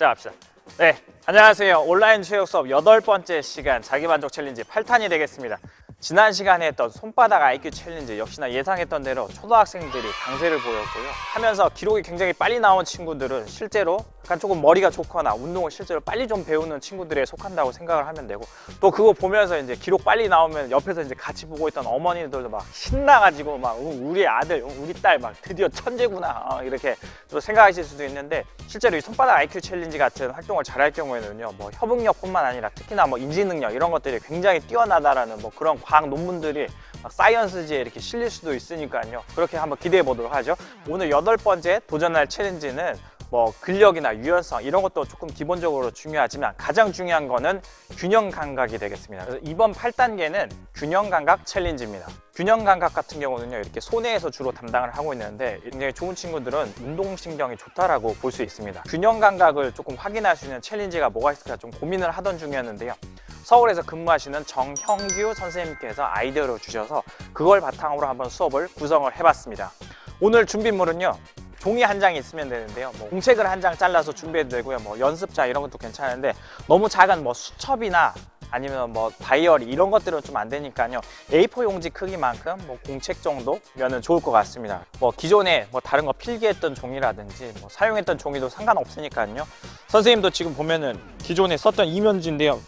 시작합시다. 네, 안녕하세요. 온라인 체육 수업 여덟 번째 시간 자기만족 챌린지 8탄이 되겠습니다. 지난 시간에 했던 손바닥 IQ 챌린지 역시나 예상했던 대로 초등학생들이 강세를 보였고요. 하면서 기록이 굉장히 빨리 나온 친구들은 실제로 약간 조금 머리가 좋거나 운동을 실제로 빨리 좀 배우는 친구들에 속한다고 생각을 하면 되고 또 그거 보면서 이제 기록 빨리 나오면 옆에서 이제 같이 보고 있던 어머니들도 막 신나가지고 막 어, 우리 아들, 어, 우리 딸 막 드디어 천재구나 어, 이렇게 또 생각하실 수도 있는데 실제로 이 손바닥 IQ 챌린지 같은 활동을 잘할 경우에는요 뭐 협응력뿐만 아니라 특히나 뭐 인지 능력 이런 것들이 굉장히 뛰어나다라는 뭐 그런 과학 논문들이 막 사이언스지에 이렇게 실릴 수도 있으니까요. 그렇게 한번 기대해 보도록 하죠. 오늘 여덟 번째 도전할 챌린지는 뭐 근력이나 유연성 이런 것도 조금 기본적으로 중요하지만 가장 중요한 거는 균형 감각이 되겠습니다. 그래서 이번 8단계는 균형 감각 챌린지입니다. 균형 감각 같은 경우는요 이렇게 손해에서 주로 담당을 하고 있는데 굉장히 좋은 친구들은 운동 신경이 좋다라고 볼 수 있습니다. 균형 감각을 조금 확인할 수 있는 챌린지가 뭐가 있을까 좀 고민을 하던 중이었는데요. 서울에서 근무하시는 정형규 선생님께서 아이디어를 주셔서 그걸 바탕으로 한번 수업을 구성을 해봤습니다. 오늘 준비물은요. 종이 한 장이 있으면 되는데요. 뭐 공책을 한 장 잘라서 준비해도 되고요. 뭐 연습자 이런 것도 괜찮은데 너무 작은 뭐 수첩이나 아니면 뭐 다이어리 이런 것들은 좀 안 되니까요. A4 용지 크기만큼 뭐 공책 정도면은 좋을 것 같습니다. 뭐 기존에 뭐 다른 거 필기했던 종이라든지 뭐 사용했던 종이도 상관없으니까요. 선생님도 지금 보면은 기존에 썼던 이면지인데요.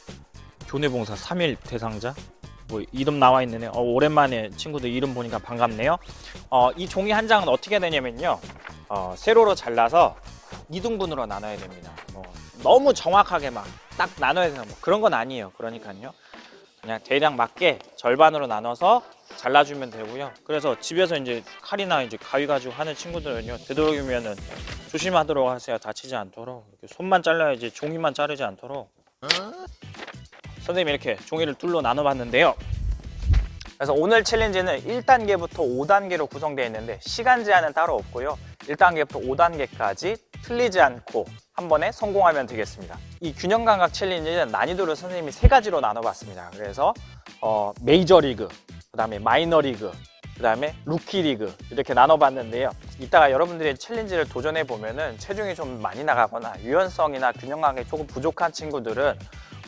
교내봉사 3일 대상자 뭐 이름 나와 있네요. 어, 오랜만에 친구들 이름 보니까 반갑네요. 어, 이 종이 한 장은 어떻게 되냐면요. 어, 세로로 잘라서 2등분으로 나눠야 됩니다. 뭐 너무 정확하게 막 딱 나눠야 되는 뭐 그런 건 아니에요. 그러니까요. 그냥 대략 맞게 절반으로 나눠서 잘라주면 되고요. 그래서 집에서 이제 칼이나 이제 가위 가지고 하는 친구들은요. 되도록이면은 조심하도록 하세요. 다치지 않도록. 이렇게 손만 잘라야지 종이만 자르지 않도록. 선생님이 이렇게 종이를 둘로 나눠봤는데요. 그래서 오늘 챌린지는 1단계부터 5단계로 구성되어 있는데 시간 제한은 따로 없고요. 1단계부터 5단계까지 틀리지 않고 한 번에 성공하면 되겠습니다. 이 균형 감각 챌린지는 난이도를 선생님이 세 가지로 나눠봤습니다. 그래서 어, 메이저 리그, 그 다음에 마이너 리그, 그 다음에 루키 리그 이렇게 나눠봤는데요. 이따가 여러분들이 챌린지를 도전해 보면 은 체중이 좀 많이 나가거나 유연성이나 균형 감각이 조금 부족한 친구들은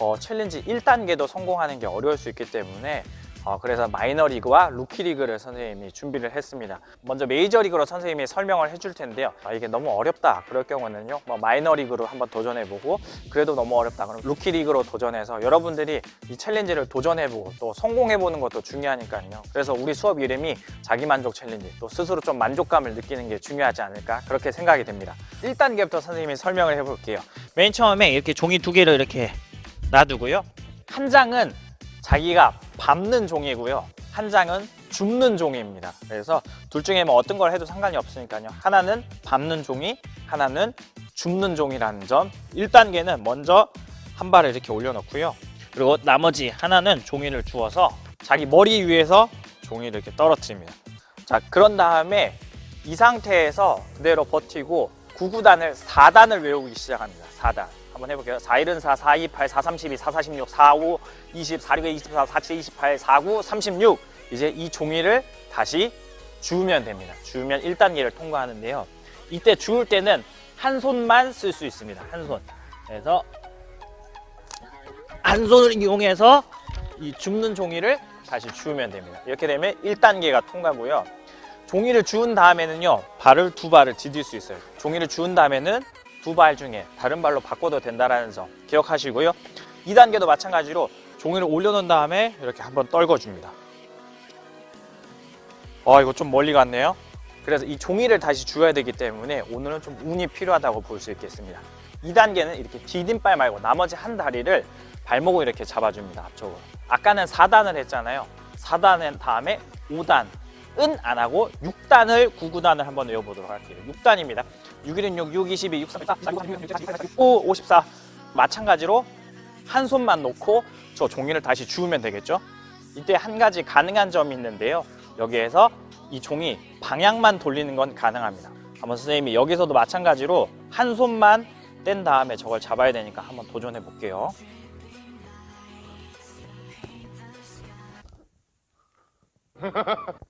어, 챌린지 1단계도 성공하는 게 어려울 수 있기 때문에 어, 그래서 마이너 리그와 루키 리그를 선생님이 준비를 했습니다. 먼저 메이저 리그로 선생님이 설명을 해줄 텐데요. 아, 이게 너무 어렵다. 그럴 경우는요, 뭐 마이너 리그로 한번 도전해보고 그래도 너무 어렵다. 그럼 루키 리그로 도전해서 여러분들이 이 챌린지를 도전해보고 또 성공해보는 것도 중요하니까요. 그래서 우리 수업 이름이 자기만족 챌린지, 또 스스로 좀 만족감을 느끼는 게 중요하지 않을까 그렇게 생각이 됩니다. 1단계부터 선생님이 설명을 해볼게요. 맨 처음에 이렇게 종이 두 개를 이렇게 놔두고요. 한 장은 자기가 밟는 종이고요. 한 장은 줍는 종이입니다. 그래서 둘 중에 뭐 어떤 걸 해도 상관이 없으니까요. 하나는 밟는 종이, 하나는 줍는 종이라는 점. 1단계는 먼저 한 발을 이렇게 올려놓고요. 그리고 나머지 하나는 종이를 주어서 자기 머리 위에서 종이를 이렇게 떨어뜨립니다. 자, 그런 다음에 이 상태에서 그대로 버티고 9구단을 4단을 외우기 시작합니다. 4단. 한번 해볼게요. 4, 1은 4, 4, 2, 8, 4, 32, 4, 46, 4, 5, 20, 4, 6, 24, 4, 7, 28, 4, 9, 36. 이제 이 종이를 다시 주우면 됩니다. 주우면 1단계를 통과하는데요. 이때 주울 때는 한 손만 쓸 수 있습니다. 한 손. 그래서 한 손을 이용해서 이 줍는 종이를 다시 주우면 됩니다. 이렇게 되면 1단계가 통과고요. 종이를 주운 다음에는요, 발을 두 발을 디딜 수 있어요. 종이를 주운 다음에는 두 발 중에 다른 발로 바꿔도 된다는 점 기억하시고요. 2단계도 마찬가지로 종이를 올려놓은 다음에 이렇게 한번 떨궈줍니다. 아, 이거 좀 멀리 갔네요. 그래서 이 종이를 다시 주어야 되기 때문에 오늘은 좀 운이 필요하다고 볼 수 있겠습니다. 2단계는 이렇게 디딤발 말고 나머지 한 다리를 발목을 이렇게 잡아줍니다. 앞쪽으로. 아까는 4단을 했잖아요. 4단은 다음에 5단. 은 안 하고 6단을 9구단을 한번 외워보도록 할게요. 6단입니다. 6 1은 6, 6, 22, 6, 3, 4, 4, 6, 6, 9, 54. 마찬가지로 한 손만 놓고 저 종이를 다시 주우면 되겠죠. 이때 한 가지 가능한 점이 있는데요. 여기에서 이 종이 방향만 돌리는 건 가능합니다. 한번 선생님이 여기서도 마찬가지로 한 손만 뗀 다음에 저걸 잡아야 되니까 한번 도전해 볼게요.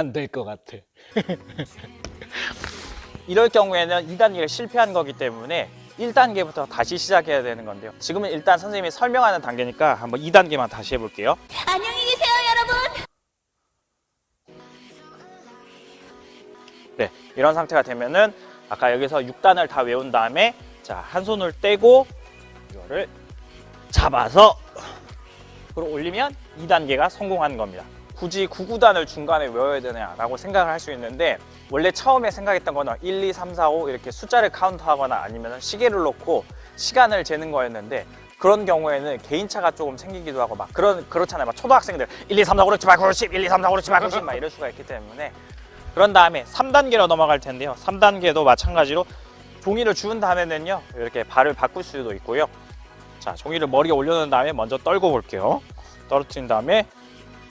안 될 것 같아. 이럴 경우에는 2단계가 실패한 거기 때문에 1단계부터 다시 시작해야 되는 건데요. 지금은 일단 선생님이 설명하는 단계니까 한번 2단계만 다시 해볼게요. 안녕히 계세요, 여러분. 네, 이런 상태가 되면은 아까 여기서 6단을 다 외운 다음에 자, 한 손을 떼고 이거를 잡아서 그리고 올리면 2단계가 성공한 겁니다. 굳이 9구단을 중간에 외워야 되냐라고 생각을 할 수 있는데 원래 처음에 생각했던 거는 1, 2, 3, 4, 5 이렇게 숫자를 카운트하거나 아니면 시계를 놓고 시간을 재는 거였는데 그런 경우에는 개인차가 조금 생기기도 하고 막 그런 그렇잖아요. 막 초등학생들 1, 2, 3, 4, 5, 6, 7, 8, 9, 10, 1, 2, 3, 4, 5, 6, 7, 8, 9, 10막 이럴 수가 있기 때문에 그런 다음에 3단계로 넘어갈 텐데요. 3단계도 마찬가지로 종이를 주운 다음에는요 이렇게 발을 바꿀 수도 있고요. 자 종이를 머리에 올려놓은 다음에 먼저 떨고 볼게요. 떨어뜨린 다음에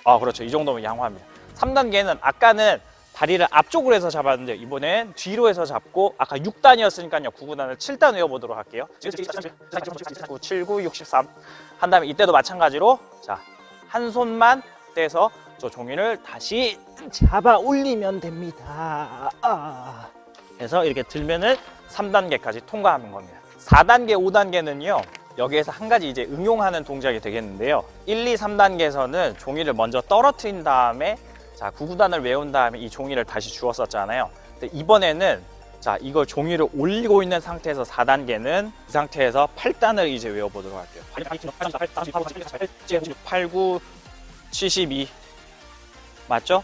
아 그렇죠. 이 정도면 양호합니다. 3단계는 아까는 다리를 앞쪽으로 해서 잡았는데 이번엔 뒤로 해서 잡고 아까 6단이었으니까요. 9구단을 7단 외워보도록 할게요. 9, 7, 9, 63 한 다음에 이때도 마찬가지로 자한 손만 떼서 저 종이를 다시 잡아 올리면 됩니다. 아. 그래서 이렇게 들면은 3단계까지 통과하는 겁니다. 4단계, 5단계는요 여기에서 한 가지 이제 응용하는 동작이 되겠는데요 1, 2, 3단계에서는 종이를 먼저 떨어뜨린 다음에 자, 9구단을 외운 다음에 이 종이를 다시 주웠었잖아요. 근데 이번에는 자, 이걸 종이를 올리고 있는 상태에서 4단계는 이 상태에서 8단을 이제 외워보도록 할게요. 8, 9, 72. 맞죠?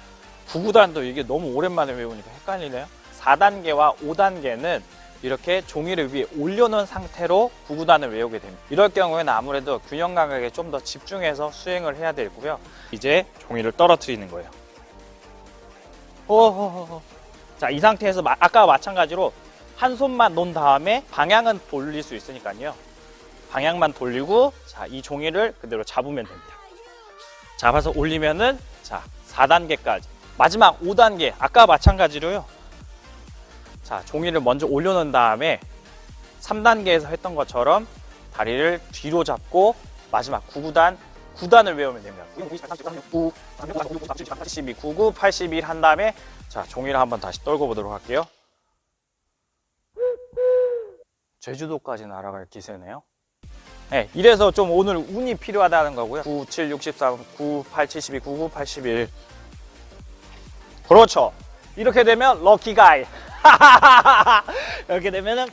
9구단도 이게 너무 오랜만에 외우니까 헷갈리네요. 4단계와 5단계는 이렇게 종이를 위에 올려놓은 상태로 9구단을 외우게 됩니다. 이럴 경우에는 아무래도 균형 감각에 좀 더 집중해서 수행을 해야 되고요. 이제 종이를 떨어뜨리는 거예요. 호호호호. 자, 이 상태에서 마- 아까와 마찬가지로 한 손만 놓은 다음에 방향은 돌릴 수 있으니까요. 방향만 돌리고 자, 이 종이를 그대로 잡으면 됩니다. 잡아서 올리면은 자, 4단계까지. 마지막 5단계. 아까 마찬가지로요. 자, 종이를 먼저 올려놓은 다음에 3단계에서 했던 것처럼 다리를 뒤로 잡고 마지막 9구단 9단을 외우면 됩니다. 9, 82, 99, 81 한 다음에 자 종이를 한번 다시 떨고 보도록 할게요. 제주도까지 날아갈 기세네요. 네, 이래서 좀 오늘 운이 필요하다는 거고요. 9, 7, 63, 9, 8, 72, 99, 81. 그렇죠. 이렇게 되면 럭키 가이. 이렇게 되면은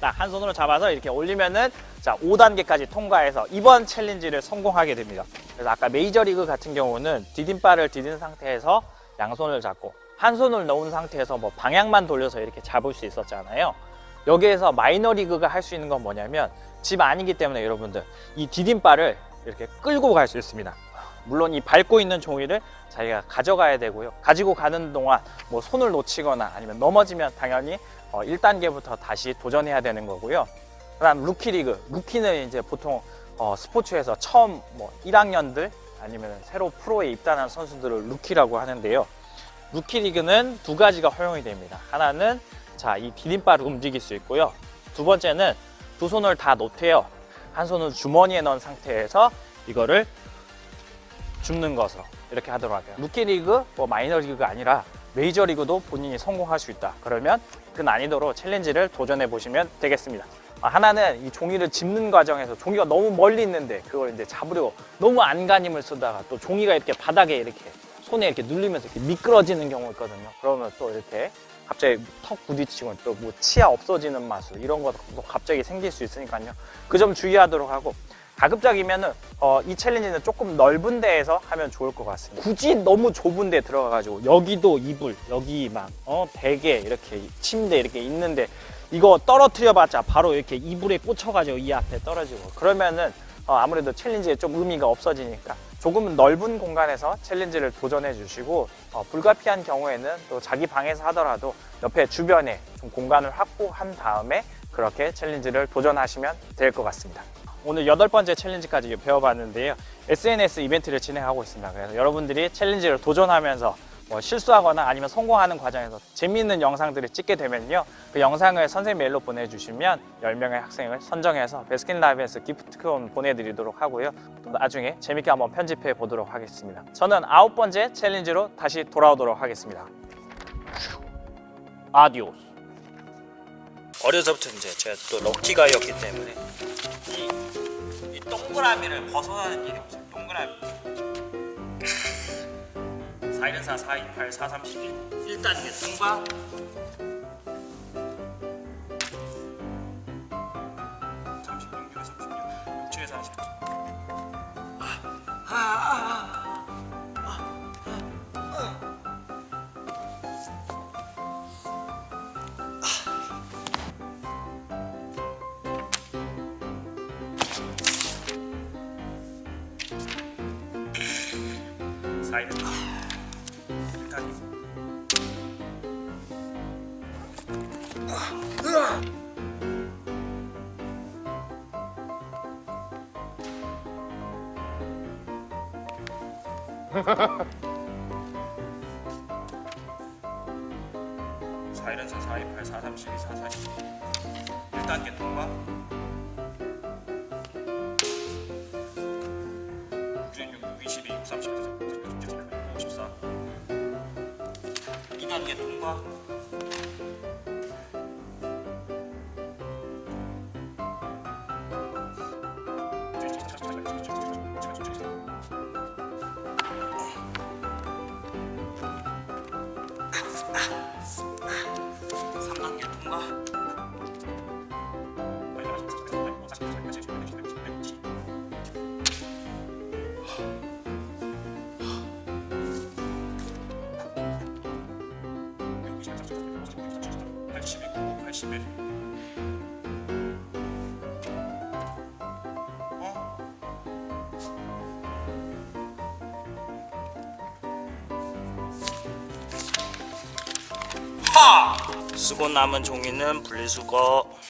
딱 한 손으로 잡아서 이렇게 올리면은 자 5단계까지 통과해서 이번 챌린지를 성공하게 됩니다. 그래서 아까 메이저리그 같은 경우는 디딤발을 디딘 상태에서 양손을 잡고 한 손을 넣은 상태에서 뭐 방향만 돌려서 이렇게 잡을 수 있었잖아요. 여기에서 마이너리그가 할 수 있는 건 뭐냐면 집 아니기 때문에 여러분들 이 디딤발을 이렇게 끌고 갈 수 있습니다. 물론 이 밟고 있는 종이를 자기가 가져가야 되고요. 가지고 가는 동안 뭐 손을 놓치거나 아니면 넘어지면 당연히 어 1단계부터 다시 도전해야 되는 거고요. 그다음 루키 리그. 루키는 이제 보통 어 스포츠에서 처음 뭐 1학년들 아니면 새로 프로에 입단한 선수들을 루키라고 하는데요. 루키 리그는 두 가지가 허용이 됩니다. 하나는 자, 이 디딤발을 움직일 수 있고요. 두 번째는 두 손을 다 놓대요. 한 손은 주머니에 넣은 상태에서 이거를 줍는 것으로 이렇게 하도록 할게요. 루키 리그, 뭐 마이너 리그가 아니라 메이저 리그도 본인이 성공할 수 있다. 그러면 그 난이도로 챌린지를 도전해 보시면 되겠습니다. 아, 하나는 이 종이를 짚는 과정에서 종이가 너무 멀리 있는데 그걸 이제 잡으려고 너무 안간힘을 쓰다가 또 종이가 이렇게 바닥에 이렇게 손에 이렇게 눌리면서 이렇게 미끄러지는 경우 있거든요. 그러면 또 이렇게 갑자기 턱 부딪히고 또 뭐 치아 없어지는 마술 이런 것도 갑자기 생길 수 있으니까요. 그 점 주의하도록 하고 가급적이면은 어, 이 챌린지는 조금 넓은 데에서 하면 좋을 것 같습니다. 굳이 너무 좁은 데 들어가가지고 여기도 이불, 여기 막 어, 베개 이렇게 침대 이렇게 있는데 이거 떨어뜨려봤자 바로 이렇게 이불에 꽂혀가지고 이 앞에 떨어지고 그러면은 어, 아무래도 챌린지에 좀 의미가 없어지니까 조금 넓은 공간에서 챌린지를 도전해 주시고 어, 불가피한 경우에는 또 자기 방에서 하더라도 옆에 주변에 좀 공간을 확보한 다음에 그렇게 챌린지를 도전하시면 될 것 같습니다. 오늘 여덟 번째 챌린지까지 배워봤는데요. SNS 이벤트를 진행하고 있습니다. 그래서 여러분들이 챌린지를 도전하면서 뭐 실수하거나 아니면 성공하는 과정에서 재미있는 영상들을 찍게 되면요. 그 영상을 선생님 메일로 보내주시면 10명의 학생을 선정해서 베스킨라빈스 기프트콘 보내드리도록 하고요. 또 나중에 재밌게 한번 편집해 보도록 하겠습니다. 저는 아홉 번째 챌린지로 다시 돌아오도록 하겠습니다. 아디오스. 어려서부터 이제 제가 또 럭키가이였기 때문에 동그라미를 벗어나는 일이 없어요. 동그라미. 414, 428, 431 1단계 통과. 414 428 432 442 1단계 통과. 단계 통과. 삼단계 통과. 팔십 하! 쓰고 남은 종이는 분리수거